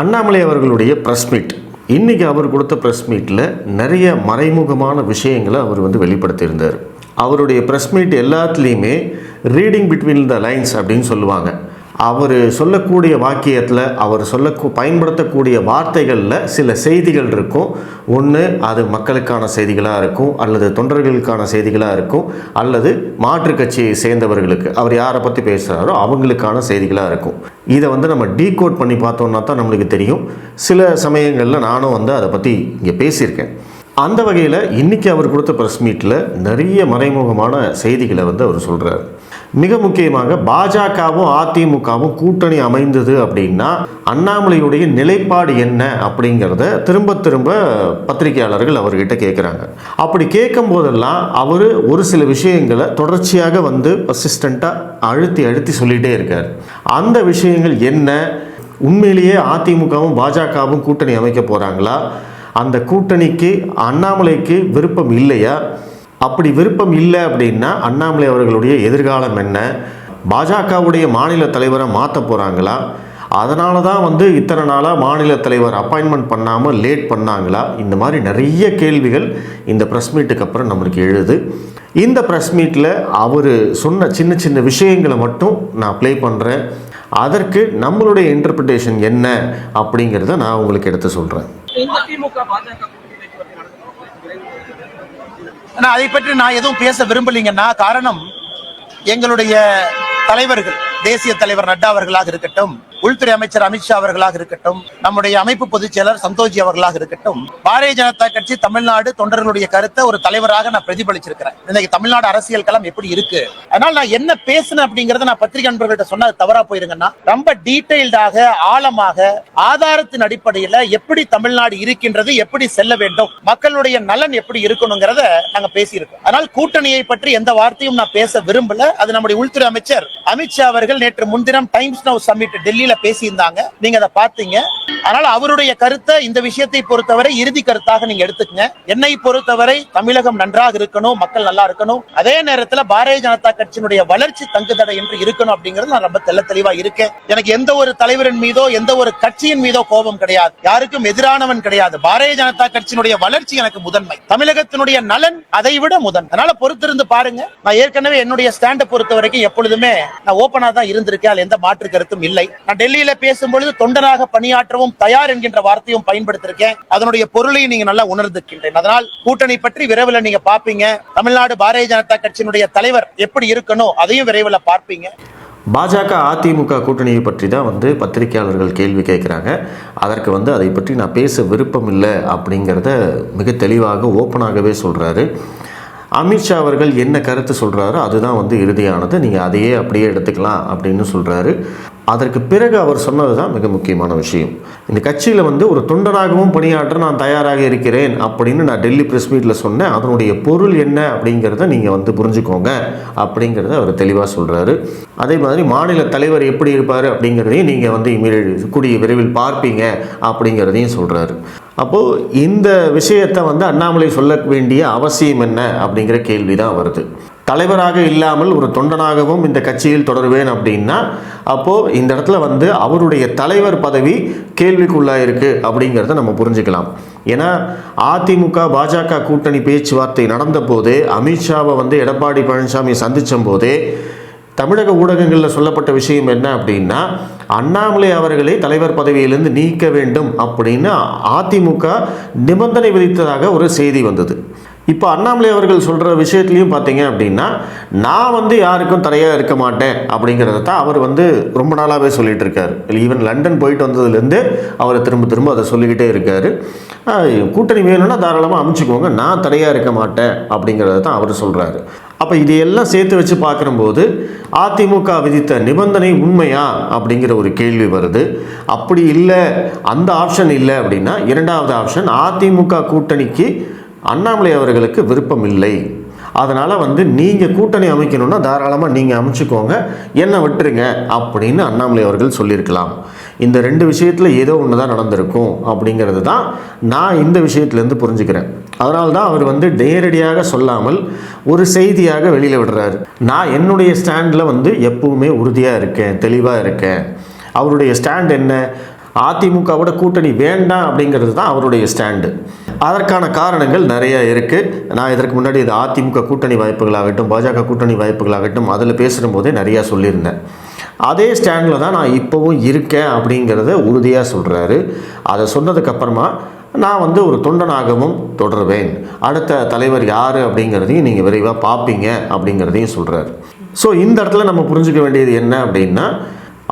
அண்ணாமலை அவர்களுடைய press meet இன்றைக்கி அவர் கொடுத்த ப்ரெஸ் மீட்டில் நிறைய மறைமுகமான விஷயங்களை அவர் வந்து வெளிப்படுத்தியிருந்தார். அவருடைய ப்ரெஸ் மீட் எல்லாத்துலேயுமே ரீடிங் பிட்வீன் த லைன்ஸ் அப்படின்னு சொல்லுவாங்க. அவர் சொல்லக்கூடிய வாக்கியத்தில் அவர் சொல்ல பயன்படுத்தக்கூடிய வார்த்தைகளில் சில செய்திகள் இருக்கும். ஒன்று அது மக்களுக்கான செய்திகளாக இருக்கும் அல்லது தொண்டர்களுக்கான செய்திகளாக இருக்கும் அல்லது மாற்றுக் கட்சியை சேர்ந்தவர்களுக்கு. அவர் யாரை பற்றி பேசுகிறாரோ அவங்களுக்கான செய்திகளாக இருக்கும். இதை வந்து நம்ம டீகோட் பண்ணி பார்த்தோம்னா தான் நம்மளுக்கு தெரியும். சில சமயங்களில் நானும் வந்து அதை பற்றி இங்கே பேசியிருக்கேன். அந்த வகையில் இன்றைக்கி அவர் கொடுத்த ப்ரெஸ் மீட்டில் நிறைய மறைமுகமான செய்திகளை வந்து அவர் சொல்கிறார் மிக முக்கியமாக பாஜகவும் அதிமுகவும் கூட்டணி அமைந்தது அப்படின்னா அண்ணாமலையுடைய நிலைப்பாடு என்ன அப்படிங்கிறத திரும்ப திரும்ப பத்திரிகையாளர்கள் அவர்கிட்ட கேட்குறாங்க அப்படி கேட்கும் போதெல்லாம் அவர் ஒரு சில விஷயங்களை தொடர்ச்சியாக வந்து பர்சிஸ்டண்ட்டாக அழுத்தி அழுத்தி சொல்லிகிட்டே இருக்கார். அந்த விஷயங்கள் என்ன? உண்மையிலேயே அதிமுகவும் பாஜகவும் கூட்டணி அமைக்க போகிறாங்களா அந்த கூட்டணிக்கு அண்ணாமலைக்கு விருப்பம் இல்லையா? அப்படி விருப்பம் இல்லை அப்படின்னா அண்ணாமலை அவர்களுடைய எதிர்காலம் என்ன? பாஜகவுடைய மாநில தலைவரை மாற்ற போகிறாங்களா அதனால தான் வந்து இத்தனை நாளாக மாநில தலைவர் அப்பாயின்மெண்ட் பண்ணாமல் லேட் பண்ணாங்களா? இந்த மாதிரி நிறைய கேள்விகள் இந்த ப்ரெஸ் மீட்டுக்கு அப்புறம் நம்மளுக்கு எழுது. இந்த ப்ரெஸ் மீட்டில் அவர் சொன்ன சின்ன சின்ன விஷயங்களை மட்டும் நான் ப்ளே பண்ணுறேன் அதற்கு நம்மளுடைய இன்டர்பிரிட்டேஷன் என்ன அப்படிங்கிறத நான் உங்களுக்கு எடுத்து சொல்கிறேன் திமுக பாஜக ஆனா அதை பற்றி நான் எதுவும் பேச விரும்பலைங்கன்னா காரணம் எங்களுடைய தலைவர்கள் தேசிய தலைவர் நட்டா அவர்களாக இருக்கட்டும் உள்துறை அமைச்சர் அமித்ஷா அவர்களாக இருக்கட்டும் நம்முடைய அமைப்பு பொதுச் செயலர் சந்தோஷி அவர்களாக இருக்கட்டும் பாரதிய ஜனதா கட்சி தமிழ்நாடு தொண்டர்களுடைய கருத்தை ஒரு தலைவராக நான் பிரதிபலிச்சிருக்கிறேன். இன்னைக்கு தமிழ்நாடு அரசியல் களம் எப்படி இருக்கு? அதனால நான் என்ன பேசுனேன் அப்படிங்கறத நான் பத்திரிகை நண்பர்கள்ட்ட சொன்னா தவறா போயிருங்கன்னா ரொம்ப டீடைல்டாக ஆழமாக ஆதாரத்தின் அடிப்படையில எப்படி தமிழ்நாடு இருக்கின்றது எப்படி செல்ல வேண்டும் மக்களுடைய நலன் எப்படி இருக்கணுங்கிறத நாங்க பேசியிருக்கோம். அதனால் கூட்டணியை பற்றி எந்த வார்த்தையும் நான் பேச விரும்பல. அது நம்முடைய உள்துறை அமைச்சர் அமித்ஷா அவர்கள் நேற்று முன்தினம் டைம்ஸ் நவ் சம்மிட் டெல்லியில பேசியிருந்தாங்க. நீங்க அதை பார்த்தீங்க. ஆனால் அவருடைய கருத்தை இந்த விஷயத்தை பொறுத்தவரை இறுதி கருத்தாக நீங்க எடுத்துக்கங்க. என்னை பொறுத்தவரை தமிழகம் நன்றாக இருக்கணும் மக்கள் நல்லா இருக்கணும். அதே நேரத்துல பாரதிய ஜனதா கட்சியினுடைய வளர்ச்சி தங்குதடை என்று இருக்கணும் அப்படிங்கிறது நான் ரொம்ப தெல்ல தெளிவா இருக்கேன். எனக்கு எந்த ஒரு தலைவரின் மீதோ எந்த ஒரு கட்சியின் மீதோ கோபம் கிடையாது. யாருக்கும் எதிரானவன் கிடையாது. பாரதிய ஜனதா கட்சியினுடைய வளர்ச்சி எனக்கு முதன்மை. தமிழகத்தினுடைய நலன் அதை விட முதன் அதனால பொறுத்திருந்து பாருங்க. நான் ஏற்கனவே என்னுடைய ஸ்டாண்டை பொறுத்த வரைக்கும் எப்பொழுதுமே நான் ஓப்பனா தான் இருந்திருக்கேன். அதுல எந்த மாற்று கருத்தும் இல்லை. நான் டெல்லியில பேசும்பொழுது தொண்டனாக பணியாற்றவும் தயார் என்கின்ற வார்த்தையும் பயன்படுத்திருக்கேன். அதனுடைய பொருளையும் நீங்க நல்லா உணர்ந்துக்கின்றேன் அதனால் கூட்டணி பற்றி விரைவில் நீங்க பாப்பீங்க தமிழ்நாடு பாரதிய ஜனதா கட்சியினுடைய தலைவர் எப்படி இருக்கணும் அதையும் விரைவில் பார்ப்பீங்க. பாஜக அதிமுக கூட்டணியை பற்றி தான் வந்து பத்திரிகையாளர்கள் கேள்வி கேட்குறாங்க. அதற்கு வந்து அதை பற்றி நான் பேச விருப்பம் இல்லை அப்படிங்கிறத மிக தெளிவாக ஓப்பனாகவே சொல்கிறாரு அமித்ஷா அவர்கள் என்ன கருத்து சொல்கிறாரோ அதுதான் வந்து இறுதியானது. நீங்கள் அதையே அப்படியே எடுத்துக்கலாம் அப்படின்னு சொல்கிறாரு அதற்கு பிறகு அவர் சொன்னது தான் மிக முக்கியமான விஷயம். இந்த கட்சியில் வந்து ஒரு தொண்டராகவும் பணியாற்ற நான் தயாராக இருக்கிறேன் அப்படின்னு நான் டெல்லி ப்ரெஸ் மீட்டில் சொன்னேன். அதனுடைய பொருள் என்ன அப்படிங்கிறத நீங்கள் வந்து புரிஞ்சுக்கோங்க அப்படிங்கிறத அவர் தெளிவாக சொல்கிறாரு அதே மாதிரி மாநில தலைவர் எப்படி இருப்பார் அப்படிங்கிறதையும் நீங்கள் வந்து இமீடியட் கூடிய விரைவில் பார்ப்பீங்க அப்படிங்கிறதையும் சொல்கிறாரு அப்போது இந்த விஷயத்தை வந்து அண்ணாமலை சொல்ல வேண்டிய அவசியம் என்ன அப்படிங்கிற கேள்வி தான் வருது. தலைவராக இல்லாமல் ஒரு தொண்டனாகவும் இந்த கட்சியில் தொடருவேன் அப்படின்னா அப்போது இந்த இடத்துல வந்து அவருடைய தலைவர் பதவி கேள்விக்குள்ளாக இருக்குது அப்படிங்கிறத நம்ம புரிஞ்சுக்கலாம். ஏன்னா அதிமுக பாஜக கூட்டணி பேச்சுவார்த்தை நடந்த போது அமித்ஷாவை வந்து எடப்பாடி பழனிசாமி சந்தித்த போதே தமிழக ஊடகங்களில் சொல்லப்பட்ட விஷயம் என்ன அப்படின்னா அண்ணாமலை அவர்களை தலைவர் பதவியிலிருந்து நீக்க வேண்டும் அப்படின்னு அதிமுக நிபந்தனை விதித்ததாக ஒரு செய்தி வந்தது. இப்போ அண்ணாமலை அவர்கள் சொல்கிற விஷயத்துலையும் பார்த்தீங்க அப்படின்னா நான் வந்து யாருக்கும் தடையாக இருக்க மாட்டேன் அப்படிங்கிறத தான் அவர் வந்து ரொம்ப நாளாகவே சொல்லிகிட்டு இருக்கார் ஈவன் லண்டன் போயிட்டு வந்ததுலேருந்து அவர் திரும்ப திரும்ப அதை சொல்லிக்கிட்டே இருக்கார். கூட்டணி வேணும்னா தாராளமாக அமைச்சுக்கோங்க. நான் தடையாக இருக்க மாட்டேன் அப்படிங்கிறத தான் அவர் சொல்கிறாரு அப்போ இதையெல்லாம் சேர்த்து வச்சு பார்க்கும்போது அதிமுக விதித்த நிபந்தனை உண்மையா அப்படிங்கிற ஒரு கேள்வி வருது. அப்படி இல்லை அந்த ஆப்ஷன் இல்லை அப்படின்னா இரண்டாவது ஆப்ஷன் அதிமுக கூட்டணிக்கு அண்ணாமலை அவர்களுக்கு விருப்பம் இல்லை. அதனால் வந்து நீங்கள் கூட்டணி அமைக்கணும்னா தாராளமாக நீங்கள் அமைச்சுக்கோங்க. என்னை விட்டுருங்க அப்படின்னு அண்ணாமலை அவர்கள் சொல்லியிருக்கலாம். இந்த ரெண்டு விஷயத்தில் ஏதோ ஒன்று தான் நடந்திருக்கும் அப்படிங்கிறது தான் நான் இந்த விஷயத்துலேருந்து புரிஞ்சுக்கிறேன். அதனால தான் அவர் வந்து நேரடியாக சொல்லாமல் ஒரு செய்தியாக வெளியில் விடுறாரு. நான் என்னுடைய ஸ்டாண்டில் வந்து எப்பவுமே உறுதியாக இருக்கேன் தெளிவாக இருக்கேன். அவருடைய ஸ்டாண்ட் என்ன? அதிமுகவோட கூட்டணி வேண்டாம் அப்படிங்கிறது தான் அவருடைய ஸ்டாண்டு. அதற்கான காரணங்கள் நிறைய இருக்குது நான் இதற்கு முன்னாடி இது அதிமுக கூட்டணி வாய்ப்புகளாகட்டும் பாஜக கூட்டணி வாய்ப்புகளாகட்டும் அதில் பேசுகிற போதே நிறையா சொல்லியிருந்தேன். அதே ஸ்டாண்டில் தான் நான் இப்போவும் இருக்கேன் அப்படிங்கிறத உறுதியாக சொல்கிறாரு அதை சொன்னதுக்கப்புறமா நான் வந்து ஒரு தொண்டனாகவும் தொடருவேன். அடுத்த தலைவர் யார் அப்படிங்கிறதையும் நீங்கள் விரைவாக பார்ப்பீங்க அப்படிங்கிறதையும் சொல்கிறார் ஸோ இந்த இடத்துல நம்ம புரிஞ்சுக்க வேண்டியது என்ன அப்படின்னா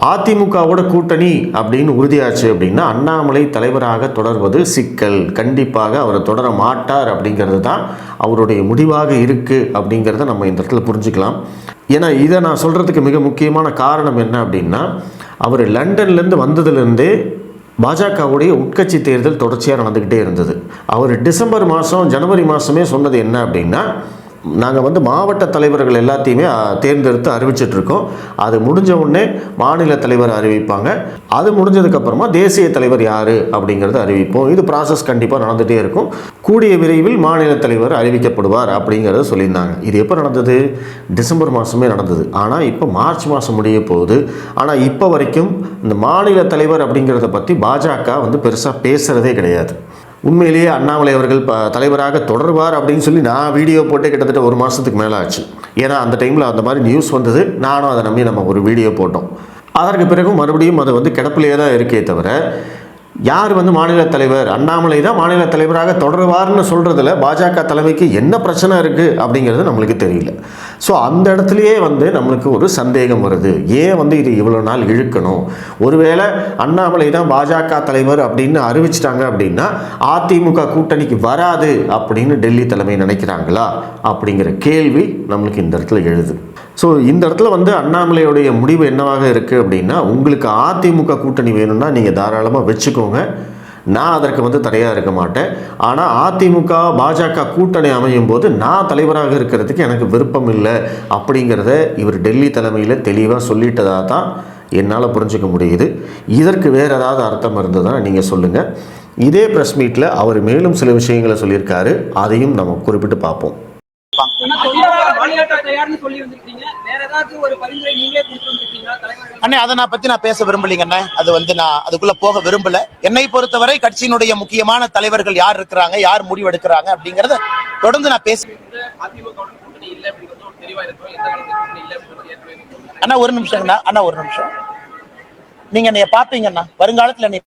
அதிமுகவோட கூட்டணி அப்படின்னு உறுதியாச்சு அப்படின்னா அண்ணாமலை தலைவராக தொடர்வது சிக்கல். கண்டிப்பாக அவர் தொடர மாட்டார் அப்படிங்கிறது தான் அவருடைய முடிவாக இருக்குது அப்படிங்கிறத நம்ம இந்த இடத்துல புரிஞ்சுக்கலாம். ஏன்னா இதை நான் சொல்கிறதுக்கு மிக முக்கியமான காரணம் என்ன அப்படின்னா அவர் லண்டன்லேருந்து வந்ததுலேருந்தே பாஜகவுடைய உட்கட்சி தேர்தல் தொடர்ச்சியாக நடந்துக்கிட்டே இருந்தது. அவர் டிசம்பர் மாதம் ஜனவரி மாதமே சொன்னது என்ன அப்படின்னா நாங்கள் வந்து மாவட்ட தலைவர்கள் எல்லாத்தையுமே தேர்ந்தெடுத்து அறிவிச்சிட்டு இருக்கோம் அது முடிஞ்ச உடனே மாநில தலைவர் அறிவிப்பாங்க. அது முடிஞ்சதுக்கப்புறமா தேசிய தலைவர் யார் அப்படிங்கிறத அறிவிப்போம். இது ப்ராசஸ் கண்டிப்பாக நடந்துகிட்டே இருக்கும். கூடிய விரைவில் மாநில தலைவர் அறிவிக்கப்படுவார் அப்படிங்கிறத சொல்லியிருந்தாங்க. இது எப்போ நடந்தது? டிசம்பர் மாதமே நடந்தது. ஆனால் இப்போ மார்ச் மாதம் முடிய போகுது. ஆனால் இப்போ வரைக்கும் இந்த மாநில தலைவர் அப்படிங்கிறத பற்றி பாஜக வந்து பெருசாக பேசுகிறதே கிடையாது. உண்மையிலேயே அண்ணாமலை அவர்கள் ப தலைவராக தொடர்வார் அப்படின்னு சொல்லி நான் வீடியோ போட்டே கிட்டத்தட்ட ஒரு மாதத்துக்கு மேலே ஆச்சு ஏன்னா அந்த டைமில் அந்த மாதிரி நியூஸ் வந்தது. நானும் அதை நம்பி நம்ம ஒரு வீடியோ போட்டோம். அதற்கு பிறகு மறுபடியும் அது வந்து கிடப்பிலேயே தான் இருக்கே தவிர யார் வந்து மாநில தலைவர்? அண்ணாமலை தான் மாநில தலைவராக தொடருவார்னு சொல்கிறதுல பாஜக தலைமைக்கு என்ன பிரச்சனை இருக்குது அப்படிங்கிறது நம்மளுக்கு தெரியல. ஸோ அந்த இடத்துலையே வந்து நம்மளுக்கு ஒரு சந்தேகம் வருது. ஏன் வந்து இது இவ்வளோ நாள் இழுக்கணும்? ஒருவேளை அண்ணாமலை தான் பாஜக தலைவர் அப்படின்னு அறிவிச்சிட்டாங்க அப்படின்னா அதிமுக கூட்டணிக்கு வராது அப்படின்னு டெல்லி தலைமை நினைக்கிறாங்களா? அப்படிங்கிற கேள்வி நம்மளுக்கு இந்த இடத்துல எழுது. ஸோ இந்த இடத்துல வந்து அண்ணாமலையுடைய முடிவு என்னவாக இருக்குது அப்படின்னா உங்களுக்கு அதிமுக கூட்டணி வேணும்னா நீங்கள் தாராளமாக வச்சுக்கோங்க. நான் அதற்கு வந்து தடையாக இருக்க மாட்டேன். ஆனால் அதிமுக பாஜக கூட்டணி அமையும் போது நான் தலைவராக இருக்கிறதுக்கு எனக்கு விருப்பம் இல்லை அப்படிங்கிறத இவர் டெல்லி தலைமையில் தெளிவாக சொல்லிட்டதாக தான் என்னால் புரிஞ்சுக்க முடியுது. இதற்கு வேறு ஏதாவது அர்த்தம் இருந்ததுன்னா நீங்கள் சொல்லுங்கள் இதே ப்ரெஸ் மீட்டில் அவர் மேலும் சில விஷயங்களை சொல்லியிருக்காரு. அதையும் நம்ம குறிப்பிட்டு பார்ப்போம். அண்ணே அதை நான் பத்தி நான் பேச விரும்பலைங்க அண்ணே. அது வந்து நான் அதுக்குள்ள போக விரும்பல. என்னை பொறுத்தவரை கட்சியினுடைய முக்கியமான தலைவர்கள் யார் இருக்கிறாங்க யார் முடிவெடுக்கிறாங்க அப்படிங்கறத தொடர்ந்து நான் பேச. அண்ணா ஒரு நிமிஷங்கண்ணா அண்ணா. ஒரு நிமிஷம். நீங்க என்னைய பாப்பீங்கண்ணா வருங்காலத்துல நீ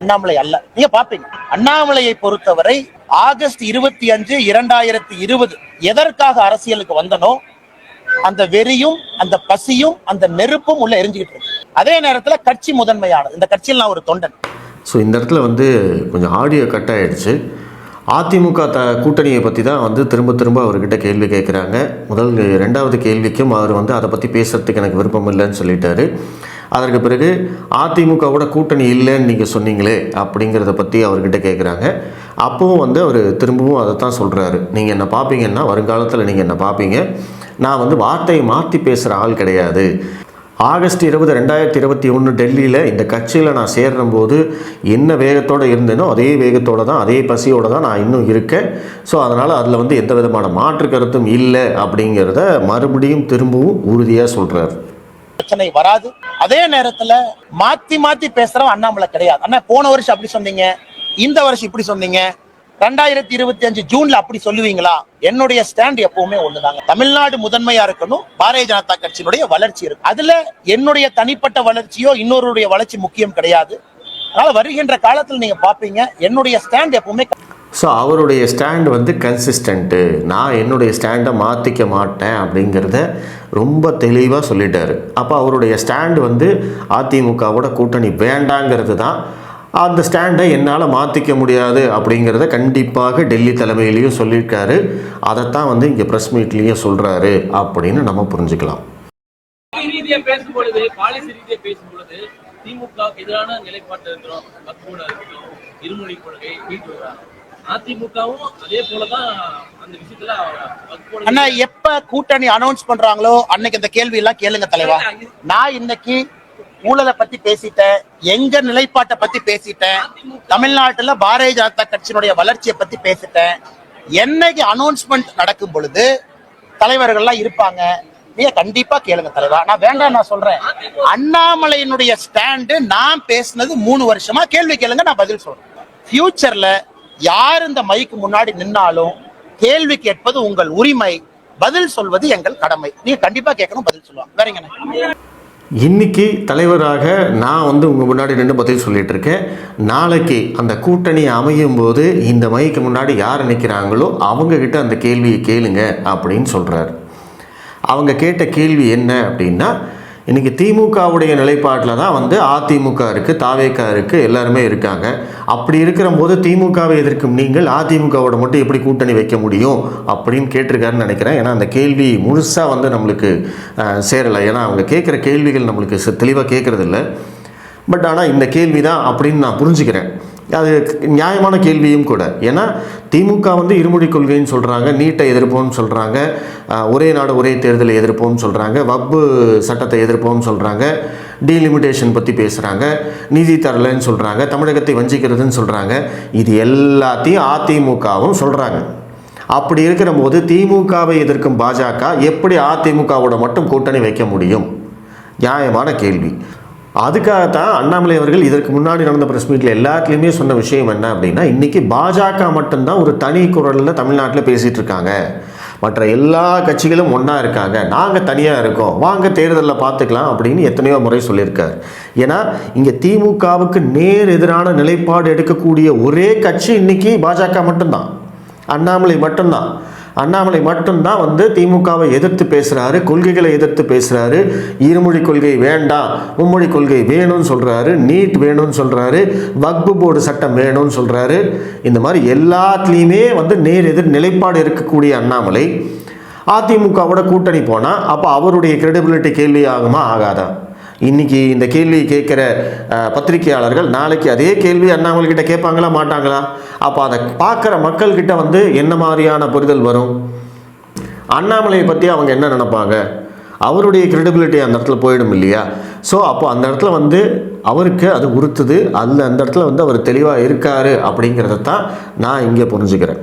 அண்ணாமலை அல்ல. நீங்க பாப்பீங்க. அண்ணாமலையை பொறுத்தவரை ஆகஸ்ட் இருபத்தி அஞ்சு இரண்டாயிரத்தி இருபது எதற்காக அரசியலுக்கு வந்தனோ அந்த வெறியும் அந்த பசியும் அந்த நெருப்பும் உள்ள எரிஞ்சுக்கிட்டு இருக்கு. அதே நேரத்துல கட்சி முதன்மையானது. இந்த கட்சியில் நான் ஒரு தொண்டன். ஸோ இந்த இடத்துல வந்து கொஞ்சம் ஆடியோ கட் ஆயிடுச்சு. அதிமுக த கூட்டணியை பற்றி தான் வந்து திரும்ப திரும்ப அவர்கிட்ட கேள்வி கேட்குறாங்க முதல் ரெண்டாவது கேள்விக்கும் அவர் வந்து அதை பற்றி பேசுகிறதுக்கு எனக்கு விருப்பம் இல்லைன்னு சொல்லிட்டாரு. அதற்கு பிறகு அதிமுகவோட கூட்டணி இல்லைன்னு நீங்கள் சொன்னீங்களே அப்படிங்கிறத பற்றி அவர்கிட்ட கேட்குறாங்க அப்பவும் வந்து அவர் திரும்பவும் அதை தான் சொல்கிறாரு நீங்கள் என்ன பார்ப்பீங்கன்னா வருங்காலத்தில் நீங்கள் என்ன பார்ப்பீங்க நான் வந்து வார்த்தையை மாற்றி பேசுகிற ஆள் கிடையாது. ஆகஸ்ட் இருபது ரெண்டாயிரத்தி இருபத்தி ஒன்று டெல்லியில் இந்த கட்சியில் நான் சேர்ற போது என்ன வேகத்தோடு இருந்தேனோ அதே வேகத்தோடு தான் அதே பசியோடு தான் நான் இன்னும் இருக்கேன். ஸோ அதனால் அதில் வந்து எந்த விதமான மாற்று கருத்தும் இல்லை அப்படிங்கிறத மறுபடியும் திரும்பவும் உறுதியாக சொல்கிறார் பிரச்சனை வராது. அதே நேரத்தில் மாற்றி மாற்றி பேசுகிறவன் அண்ணாமலை கிடையாது. அண்ணா போன வருஷம் அப்படி சொன்னீங்க இந்த வருஷம் இப்படி சொன்னீங்க ரெண்டாயிரத்தி இருபத்தி அஞ்சு ஜூன்ல அப்படி சொல்லுவீங்களா? என்னுடைய ஸ்டாண்ட் எப்பவுமே ஒண்ணுதாங்க. தமிழ்நாடு முதன்மையா இருக்கணும் பாரதிய ஜனதா கட்சியினுடைய வளர்ச்சி இருக்கு அதுல என்னுடைய தனிப்பட்ட வளர்ச்சியோ இன்னொருடைய வளர்ச்சி முக்கியம் கிடையாது. அதனால வருகின்ற காலத்தில் நீங்க பாப்பீங்க என்னுடைய ஸ்டாண்ட் எப்பவுமே ஸோ அவருடைய ஸ்டாண்ட் வந்து கன்சிஸ்டண்ட்டு நான் என்னுடைய ஸ்டாண்டை மாற்றிக்க மாட்டேன் அப்படிங்கிறத ரொம்ப தெளிவாக சொல்லிட்டாரு. அப்போ அவருடைய ஸ்டாண்ட் வந்து அதிமுகவோட கூட்டணி வேண்டாங்கிறது தான் அந்த ஸ்டாண்டை என்னால் மாற்றிக்க முடியாது அப்படிங்கிறத கண்டிப்பாக டெல்லி தலைமையிலையும் சொல்லியிருக்காரு. அதைத்தான் வந்து இங்கே ப்ரெஸ் மீட்லேயும் சொல்கிறாரு அப்படின்னு நம்ம புரிஞ்சுக்கலாம். பாலிசி எதிரான இருக்கிறோம். இருக்கிறோம் இருமொழி கொள்கை வீட்டு அதிமுகவும் அதே போலதான் அந்த விஷயத்துல அண்ணா எப்ப கூட்டணி அனௌன்ஸ் பண்றாங்களோ அன்னைக்கு இந்த கேள்வி எல்லாம் கேளுங்க தலைவா. நான் இன்னைக்கு ஊழலை பத்தி பேசிட்டேன் எங்க நிலைப்பாட்டை பத்தி பேசிட்டேன் தமிழ்நாட்டுல பாரதிய ஜனதா கட்சியினுடைய வளர்ச்சியை பத்தி பேசிட்டேன். என்னைக்கு அனௌன்ஸ்மெண்ட் நடக்கும் பொழுது தலைவர்கள்லாம் இருப்பாங்க. நீங்க கண்டிப்பா கேளுங்க தலைவா நான் வேண்டாம் நான் சொல்றேன். அண்ணாமலையினுடைய ஸ்டாண்டு நான் பேசினது மூணு வருஷமா கேள்வி கேளுங்க நான் பதில் சொல்றேன். ஃபியூச்சர்ல யார் இந்த மைக்கு முன்னாடி நின்னாலும் கேள்வி கேட்பது உங்கள் உரிமை. பதில் சொல்வது எங்கள் கடமை. நீங்க கண்டிப்பா கேட்கணும் பதில் சொல்லுவாங்க. வேற இன்னைக்கு தலைவராக நான் வந்து உங்கள் முன்னாடி நின்று பதில் சொல்லிட்டு இருக்கேன். நாளைக்கு அந்த கூட்டணி அமையும் போது இந்த மைக்கு முன்னாடி யார் நிற்கிறாங்களோ அவங்கக்கிட்ட அந்த கேள்வியை கேளுங்க அப்படின்னு சொல்கிறார் அவங்க கேட்ட கேள்வி என்ன அப்படின்னா இன்றைக்கி திமுகவுடைய நிலைப்பாட்டில் தான் வந்து அதிமுக இருக்குது தாவேக்கா இருக்குது எல்லாருமே இருக்காங்க. அப்படி இருக்கிற போது திமுகவை எதிர்க்கும் நீங்கள் அதிமுகவோட மட்டும் எப்படி கூட்டணி வைக்க முடியும் அப்படின்னு கேட்டிருக்காருன்னு நினைக்கிறேன். ஏன்னா அந்த கேள்வி முழுசாக வந்து நம்மளுக்கு சேரலை. ஏன்னா அவங்க கேட்குற கேள்விகள் நம்மளுக்கு தெளிவாக கேட்குறதில்ல. பட் ஆனால் இந்த கேள்வி தான் அப்படின்னு நான் புரிஞ்சுக்கிறேன். அது நியாயமான கேள்வியும் கூட. ஏன்னா திமுக வந்து இருமொழி கொள்கைன்னு சொல்கிறாங்க நீட்டை எதிர்ப்போம்னு சொல்கிறாங்க ஒரே நாடு ஒரே தேர்தலை எதிர்ப்போம்னு சொல்கிறாங்க வப்பு சட்டத்தை எதிர்ப்போம்னு சொல்கிறாங்க டீலிமிட்டேஷன் பற்றி பேசுகிறாங்க நிதி தரலைன்னு சொல்கிறாங்க தமிழகத்தை வஞ்சிக்கிறதுன்னு சொல்கிறாங்க இது எல்லாத்தையும் அதிமுகவும் சொல்கிறாங்க அப்படி இருக்கிற போது திமுகவை எதிர்க்கும் பாஜக எப்படி அதிமுகவோட மட்டும் கூட்டணி வைக்க முடியும்? நியாயமான கேள்வி. அதுக்காகத்தான் அண்ணாமலை அவர்கள் இதற்கு முன்னாடி நடந்த ப்ரெஸ் மீட்டில் எல்லாத்துலேயுமே சொன்ன விஷயம் என்ன அப்படின்னா இன்றைக்கி பாஜக மட்டும்தான் ஒரு தனி குரலில் தமிழ்நாட்டில் பேசிகிட்டு இருக்காங்க. மற்ற எல்லா கட்சிகளும் ஒன்றா இருக்காங்க. நாங்கள் தனியாக இருக்கோம். வாங்க தேர்தலில் பார்த்துக்கலாம் அப்படின்னு எத்தனையோ முறை சொல்லியிருக்கார். ஏன்னா இங்கே திமுகவுக்கு நேர் எதிரான நிலைப்பாடு எடுக்கக்கூடிய ஒரே கட்சி இன்னைக்கு பாஜக மட்டும்தான். அண்ணாமலை மட்டும்தான். அண்ணாமலை மட்டும்தான் வந்து திமுகவை எதிர்த்து பேசுகிறாரு கொள்கைகளை எதிர்த்து பேசுகிறாரு இருமொழி கொள்கை வேண்டாம் மும்மொழி கொள்கை வேணும்னு சொல்கிறாரு நீட் வேணும்னு சொல்கிறாரு வக்பு போர்டு சட்டம் வேணும்னு சொல்கிறாரு இந்த மாதிரி எல்லாத்துலேயுமே வந்து நேர் எதிர் நிலைப்பாடு இருக்கக்கூடிய அண்ணாமலை அதிமுகவோட கூட்டணி போனால் அப்போ அவருடைய கிரெடிபிலிட்டி கேள்வி ஆகுமா? ஆகாதா? இன்னைக்கு இந்த கேள்வி கேட்குற பத்திரிகையாளர்கள் நாளைக்கு அதே கேள்வி அண்ணாமல்கிட்ட கேட்பாங்களா மாட்டாங்களா? அப்போ அதை பார்க்குற மக்கள்கிட்ட வந்து என்ன மாதிரியான புரிதல் வரும்? அண்ணாமலையை பற்றி அவங்க என்ன நினைப்பாங்க? அவருடைய கிரெடிபிலிட்டி அந்த இடத்துல போயிடும் இல்லையா? ஸோ அப்போ அந்த இடத்துல வந்து அவருக்கு அது உறுத்துது. அதில் அந்த இடத்துல வந்து அவர் தெளிவாக இருக்காரு அப்படிங்கிறத தான் நான் இங்கே புரிஞ்சுக்கிறேன்.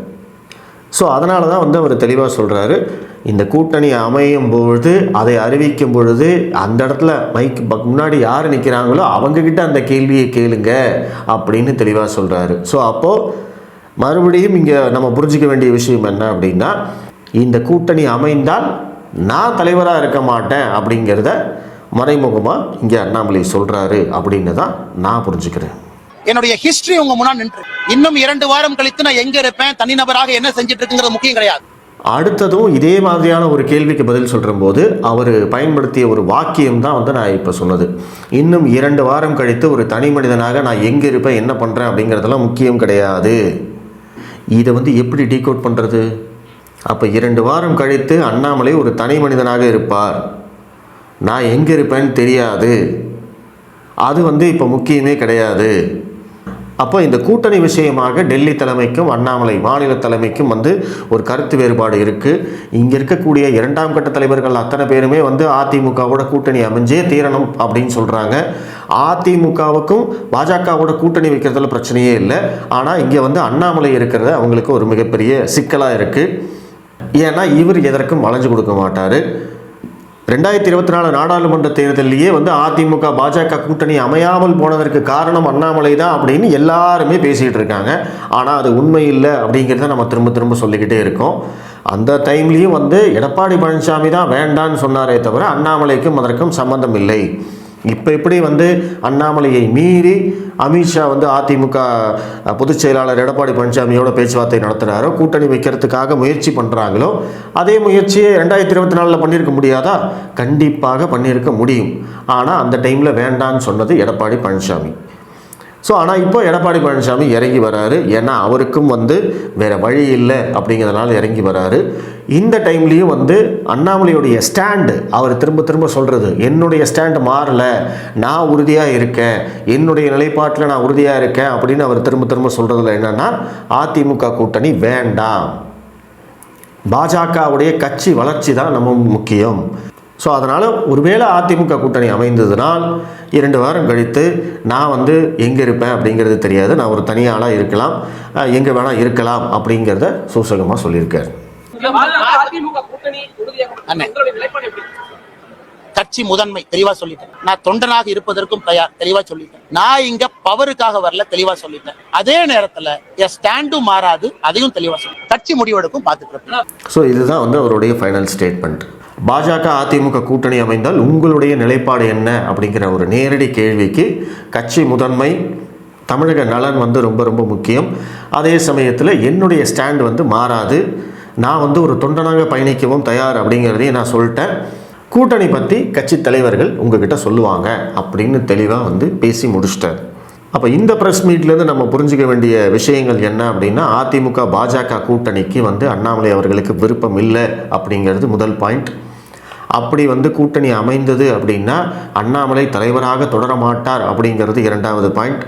ஸோ அதனால தான் வந்து அவர் தெளிவாக சொல்கிறாரு இந்த கூட்டணி அமையும் பொழுது அதை அறிவிக்கும் பொழுது அந்த இடத்துல மைக் பக் முன்னாடி யார் நிற்கிறாங்களோ அவங்கக்கிட்ட அந்த கேள்வியை கேளுங்க அப்படின்னு தெளிவாக சொல்கிறாரு ஸோ அப்போது மறுபடியும் இங்கே நம்ம புரிஞ்சிக்க வேண்டிய விஷயம் என்ன அப்படின்னா இந்த கூட்டணி அமைந்தால் நான் தலைவராக இருக்க மாட்டேன் அப்படிங்கிறத மறைமுகமாக இங்கே அண்ணாமலை சொல்கிறாரு அப்படின்னு தான் நான் புரிஞ்சுக்கிறேன். என்னுடைய ஹிஸ்டரி உங்க முன்னாடி நின்று இன்னும் இரண்டு வாரம் கழித்து நான் எங்க இருப்பேன்? தனிநபராக என்ன செஞ்சுட்டு இருக்குங்கிறது முக்கியம் கிடையாது. அடுத்ததும் இதே மாதிரியான ஒரு கேள்விக்கு பதில் சொல்கிற போது அவர் பயன்படுத்திய ஒரு வாக்கியம் தான் வந்து நான் இப்போ சொன்னது. இன்னும் இரண்டு வாரம் கழித்து ஒரு தனி மனிதனாக நான் எங்கே இருப்பேன் என்ன பண்ணுறேன் அப்படிங்கிறதெல்லாம் முக்கியம் கிடையாது. இதை வந்து எப்படி டீகோட் பண்ணுறது அப்போ இரண்டு வாரம் கழித்து அண்ணாமலை ஒரு தனி மனிதனாக இருப்பார். நான் எங்கே இருப்பேன்னு தெரியாது. அது வந்து இப்போ முக்கியமே கிடையாது. அப்போ இந்த கூட்டணி விஷயமாக டெல்லி தலைமைக்கும் அண்ணாமலை மாநில தலைமைக்கும் வந்து ஒரு கருத்து வேறுபாடு இருக்குது இங்கே இருக்கக்கூடிய இரண்டாம் கட்ட தலைவர்கள் அத்தனை பேருமே வந்து அதிமுகவோட கூட்டணி அமைஞ்சே தீரணும் அப்படின்னு சொல்கிறாங்க அதிமுகவுக்கும் பாஜகவோட கூட்டணி வைக்கிறதுல பிரச்சனையே இல்லை. ஆனால் இங்கே வந்து அண்ணாமலை இருக்கிறது அவங்களுக்கு ஒரு மிகப்பெரிய சிக்கலாக இருக்குது ஏன்னா இவர் எதற்கும் வளைஞ்சு கொடுக்க மாட்டார். ரெண்டாயிரத்தி இருபத்தி நாலு நாடாளுமன்ற தேர்தலிலேயே வந்து அதிமுக பாஜக கூட்டணி அமையாமல் போனதற்கு காரணம் அண்ணாமலை தான் அப்படின்னு எல்லாருமே பேசிகிட்டு இருக்காங்க. ஆனால் அது உண்மை இல்லை அப்படிங்கிறத நம்ம திரும்ப திரும்ப சொல்லிக்கிட்டே இருக்கோம். அந்த டைம்லேயும் வந்து எடப்பாடி பழனிசாமி தான் வேண்டான்னு சொன்னாரே தவிர அண்ணாமலைக்கும் அதற்கும் சம்மந்தம் இல்லை. இப்போ எப்படி வந்து அண்ணாமலையை மீறி அமித்ஷா வந்து அதிமுக பொதுச் செயலாளர் எடப்பாடி பழனிசாமியோட பேச்சுவார்த்தை நடத்துகிறாரோ கூட்டணி வைக்கிறதுக்காக முயற்சி பண்ணுறாங்களோ அதே முயற்சியை ரெண்டாயிரத்தி இருபத்தி நாலில் பண்ணியிருக்க முடியாதா? கண்டிப்பாக பண்ணியிருக்க முடியும். ஆனால் அந்த டைமில் வேண்டான்னு சொன்னது எடப்பாடி பழனிசாமி. ஸோ ஆனால் இப்போ எடப்பாடி பழனிசாமி இறங்கி வராரு. ஏன்னா அவருக்கும் வந்து வேற வழி இல்லை அப்படிங்கிறதுனால இறங்கி வராரு. இந்த டைம்லேயும் வந்து அண்ணாமலையுடைய ஸ்டாண்டு அவர் திரும்ப திரும்ப சொல்கிறது என்னுடைய ஸ்டாண்டு மாறல. நான் உறுதியாக இருக்கேன். என்னுடைய நிலைப்பாட்டில் நான் உறுதியாக இருக்கேன். அப்படின்னு அவர் திரும்ப திரும்ப சொல்கிறதுல என்னென்னா அதிமுக கூட்டணி வேண்டாம். பாஜகவுடைய கட்சி வளர்ச்சி தான் நம்ம முக்கியம். ஸோ அதனால் ஒருவேளை அதிமுக கூட்டணி அமைந்ததுனால் இரண்டு வாரம் கழித்து நான் வந்து எங்கே இருப்பேன் அப்படிங்கிறது தெரியாது. நான் ஒரு தனியாளாக இருக்கலாம். எங்கே வேணால் இருக்கலாம் அப்படிங்கிறத சூசகமாக சொல்லியிருக்கார். கட்சி முதன்மை தெளிவா சொல்லிட்டேன். நான் தொண்டனாக இருப்பதற்கும் தயார் தெளிவா சொல்லிட்டேன். நான் இங்க பவருக்காக வரல தெளிவா சொல்லிட்டேன். அதே நேரத்துல என் ஸ்டாண்டும் மாறாது அதையும் தெளிவா சொல்லிட்டேன். கட்சி முடிவெடுக்கும் பார்த்துட்டு ஸோ இதுதான் வந்து அவருடைய ஃபைனல் ஸ்டேட்மெண்ட் பாஜக அதிமுக கூட்டணி அமைந்தால் உங்களுடைய நிலைப்பாடு என்ன? அப்படிங்கிற ஒரு நேரடி கேள்விக்கு கட்சி முதன்மை தமிழக நலன் வந்து ரொம்ப ரொம்ப முக்கியம். அதே சமயத்தில் என்னுடைய ஸ்டாண்ட் வந்து மாறாது. நான் வந்து ஒரு தொண்டனாக பயணிக்கவும் தயார் அப்படிங்கிறதையும் நான் சொல்லிட்டேன். கூட்டணி பற்றி கட்சி தலைவர்கள் உங்ககிட்ட சொல்லுவாங்க அப்படின்னு தெளிவாக வந்து பேசி முடிச்சிட்டார். அப்போ இந்த ப்ரெஸ் மீட்லேருந்து நம்ம புரிஞ்சுக்க வேண்டிய விஷயங்கள் என்ன அப்படின்னா அதிமுக பாஜக கூட்டணிக்கு வந்து அண்ணாமலை அவர்களுக்கு விருப்பம் இல்லை அப்படிங்கிறது முதல் பாயிண்ட் அப்படி வந்து கூட்டணி அமைந்தது அப்படின்னா அண்ணாமலை தலைவராக தொடர மாட்டார் அப்படிங்கிறது இரண்டாவது பாயிண்ட்.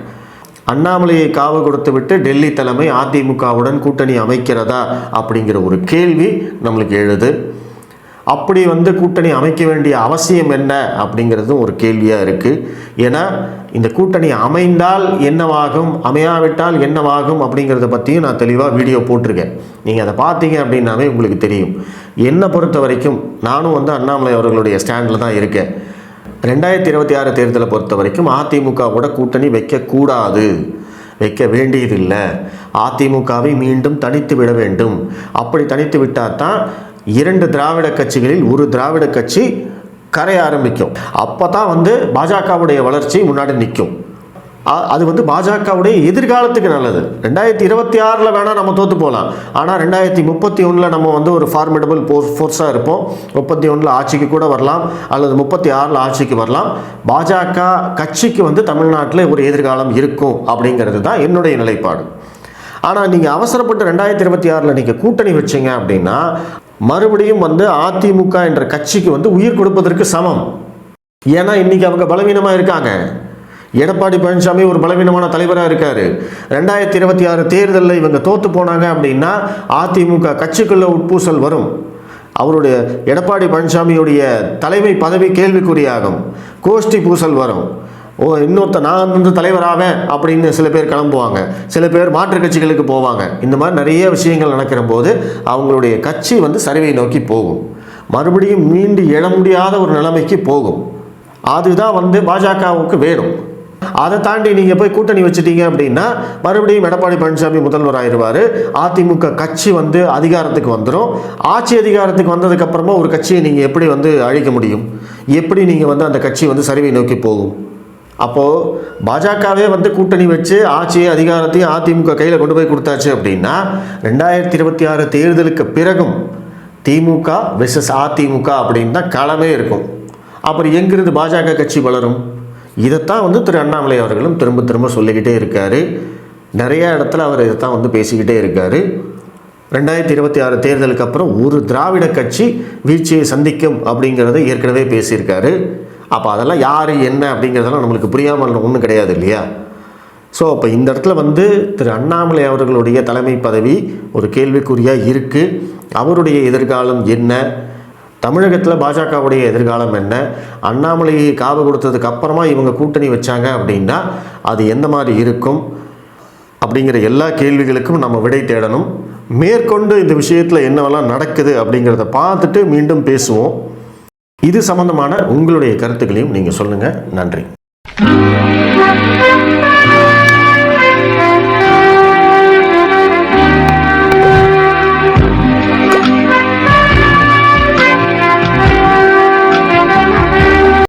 அண்ணாமலையை காவு கொடுத்து விட்டு டெல்லி தலைமை அதிமுகவுடன் கூட்டணி அமைக்கிறதா அப்படிங்கிற ஒரு கேள்வி நம்மளுக்கு எழுது. அப்படி வந்து கூட்டணி அமைக்க வேண்டிய அவசியம் என்ன அப்படிங்கிறதும் ஒரு கேள்வியாக இருக்குது ஏன்னா இந்த கூட்டணி அமைந்தால் என்னவாகும் அமையாவிட்டால் என்னவாகும் அப்படிங்கிறத பற்றியும் நான் தெளிவாக வீடியோ போட்டிருக்கேன். நீங்கள் அதை பார்த்தீங்க அப்படின்னாவே உங்களுக்கு தெரியும். என்னை பொறுத்த வரைக்கும் நானும் வந்து அண்ணாமலை அவர்களுடைய ஸ்டாண்டில் தான் இருக்கேன். ரெண்டாயிரத்தி இருபத்தி ஆறு தேர்தலை பொறுத்த வரைக்கும் அதிமுகவோட கூட்டணி வைக்கக்கூடாது. வைக்க வேண்டியதில்லை. அதிமுகவை மீண்டும் தனித்து விட வேண்டும். அப்படி தனித்து விட்டால் தான் இரண்டு திராவிட கட்சிகளில் ஒரு திராவிட கட்சி கரைய ஆரம்பிக்கும். அப்போ தான் வந்து பாஜகவுடைய வளர்ச்சி முன்னாடி நிற்கும். அது வந்து பாஜகவுடைய எதிர்காலத்துக்கு நல்லது. ரெண்டாயிரத்தி இருபத்தி ஆறில் வேணால் நம்ம தோற்று போகலாம் ஆனால் ரெண்டாயிரத்தி முப்பத்தி ஒன்றில் நம்ம வந்து ஒரு ஃபார்மிடபிள் போர் ஃபோர்ஸாக இருப்போம். முப்பத்தி ஒன்றில் ஆட்சிக்கு கூட வரலாம். அல்லது முப்பத்தி ஆறில் ஆட்சிக்கு வரலாம். பாஜக கட்சிக்கு வந்து தமிழ்நாட்டில் ஒரு எதிர்காலம் இருக்கும் அப்படிங்கிறது தான் என்னுடைய நிலைப்பாடு. ஆனால் நீங்கள் அவசரப்பட்டு ரெண்டாயிரத்தி இருபத்தி ஆறில் நீங்கள் கூட்டணி வச்சீங்க அப்படின்னா மறுபடியும் வந்து அதிமுக என்ற கட்சிக்கு வந்து உயிர் கொடுப்பதற்கு சமம். ஏன்னா இன்னைக்கு அவங்க பலவீனமாக இருக்காங்க. எடப்பாடி பழனிசாமி ஒரு பலவீனமான தலைவராக இருக்கார். ரெண்டாயிரத்தி இருபத்தி ஆறு தேர்தலில் இவங்க தோற்று போனாங்க அப்படின்னா அதிமுக கட்சிக்குள்ள உட்பூசல் வரும். அவருடைய எடப்பாடி பழனிசாமியுடைய தலைமை பதவி கேள்விக்குறியாகும். கோஷ்டி பூசல் வரும். ஓ இன்னொருத்த நான் வந்து தலைவராவேன் அப்படின்னு சில பேர் கிளம்புவாங்க. சில பேர் மாற்றுக் கட்சிகளுக்கு போவாங்க. இந்த மாதிரி நிறைய விஷயங்கள் நடக்கிற போது அவங்களுடைய கட்சி வந்து சரிவை நோக்கி போகும். மறுபடியும் மீண்டு எழ முடியாத ஒரு நிலைமைக்கு போகும். அதுதான் வந்து பாஜகவுக்கு வேணும். அதை தாண்டி நீங்கள் போய் கூட்டணி வச்சுட்டீங்க அப்படின்னா மறுபடியும் எடப்பாடி பழனிசாமி முதல்வர் ஆயிடுவார். அதிமுக கட்சி வந்து அதிகாரத்துக்கு வந்துடும் ஆட்சி அதிகாரத்துக்கு வந்ததுக்கப்புறமா ஒரு கட்சியை நீங்கள் எப்படி வந்து அழிக்க முடியும்? எப்படி நீங்கள் வந்து அந்த கட்சி வந்து சரிவை நோக்கி போகும்? அப்போது பாஜகவே வந்து கூட்டணி வச்சு ஆட்சியை அதிகாரத்தையும் அதிமுக கையில் கொண்டு போய் கொடுத்தாச்சு அப்படின்னா ரெண்டாயிரத்தி இருபத்தி ஆறு தேர்தலுக்கு பிறகும் திமுக விசஸ் அதிமுக அப்படின்னு தான் களமே இருக்கும். அப்புறம் எங்கிருந்து பாஜக கட்சி வளரும்? இதைத்தான் வந்து திரு அண்ணாமலை அவர்களும் திரும்ப திரும்ப சொல்லிக்கிட்டே இருக்காரு. நிறைய இடத்துல அவர் இதைத்தான் வந்து பேசிக்கிட்டே இருக்காரு. ரெண்டாயிரத்தி இருபத்தி ஆறு தேர்தலுக்கு அப்புறம் ஒரு திராவிட கட்சி வீழ்ச்சியை சந்திக்கும் அப்படிங்கிறத ஏற்கனவே பேசியிருக்காரு. அப்போ அதெல்லாம் யார் என்ன அப்படிங்கிறதெல்லாம் நம்மளுக்கு புரியாமல் ஒன்றும் கிடையாது இல்லையா? ஸோ அப்போ இந்த இடத்துல வந்து திரு அண்ணாமலை அவர்களுடைய தலைமை பதவி ஒரு கேள்விக்குறியாக இருக்குது அவருடைய எதிர்காலம் என்ன? தமிழகத்தில் பாஜகவுடைய எதிர்காலம் என்ன? அண்ணாமலையை காவு கொடுத்ததுக்கு அப்புறமா இவங்க கூட்டணி வச்சாங்க அப்படின்னா அது எந்த மாதிரி இருக்கும்? அப்படிங்கிற எல்லா கேள்விகளுக்கும் நம்ம விடை தேடணும். மேற்கொண்டு இந்த விஷயத்தில் என்னவெல்லாம் நடக்குது அப்படிங்கிறத பார்த்துட்டு மீண்டும் பேசுவோம். இது சம்பந்தமான உங்களுடைய கருத்துக்களையும் நீங்கள் சொல்லுங்கள் நன்றி.